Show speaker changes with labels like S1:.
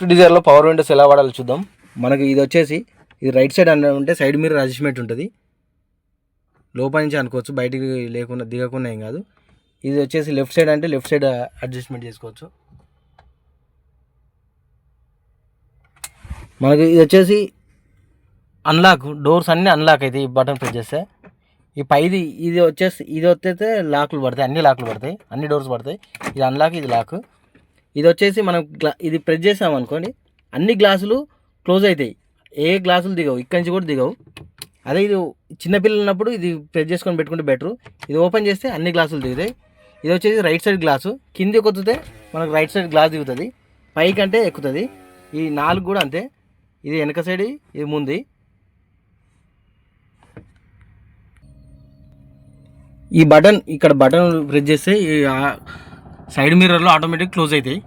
S1: Swift డిజైర్లో power Windows ఎలా వాడాలో చూద్దాం. మనకి ఇది వచ్చేసి ఇది రైట్ సైడ్ అన్న ఉంటే సైడ్ మీరు అడ్జస్ట్మెంట్ ఉంటుంది. లోపల నుంచి అనుకోవచ్చు బయటికి లేకుండా దిగకుండా ఏం కాదు. ఇది వచ్చేసి లెఫ్ట్ సైడ్ అంటే లెఫ్ట్ సైడ్ అడ్జస్ట్మెంట్ చేసుకోవచ్చు. మనకి ఇది వచ్చేసి అన్లాక్ డోర్స్ అన్నీ అన్లాక్ అవుతాయి ఈ బటన్ ప్రెస్ చేస్తే. ఈ పైది ఇది వచ్చేసి ఇది వచ్చేస్తే లాక్లు పడతాయి అన్ని లాక్లు పడతాయి అన్ని డోర్స్ పడతాయి. ఇది అన్లాక్ ఇది లాక్ ఇది వచ్చేసి మనం గ్లా ఇది ప్రెస్ చేసాం అనుకోండి అన్ని గ్లాసులు క్లోజ్ అవుతాయి ఏ గ్లాసులు దిగవు ఇక్కడి నుంచి కూడా దిగవు. అదే ఇది చిన్నపిల్లలు ఉన్నప్పుడు ఇది ప్రెస్ చేసుకొని పెట్టుకుంటే బెటర్. ఇది ఓపెన్ చేస్తే అన్ని గ్లాసులు దిగుతాయి. ఇది వచ్చేసి రైట్ సైడ్ గ్లాసు. కింది కొత్తితే మనకు రైట్ సైడ్ గ్లాస్ దిగుతుంది. పైకి అంటే ఎక్కుతుంది. ఈ నాలుగు కూడా అంతే. ఇది వెనక సైడ్ ఇది ముందు. ఈ బటన్ ఇక్కడ బటన్ ప్రెస్ చేస్తే ఈ సైడ్ మిర్రర్లో ఆటోమేటిక్ క్లోజ్ అవుతాయి.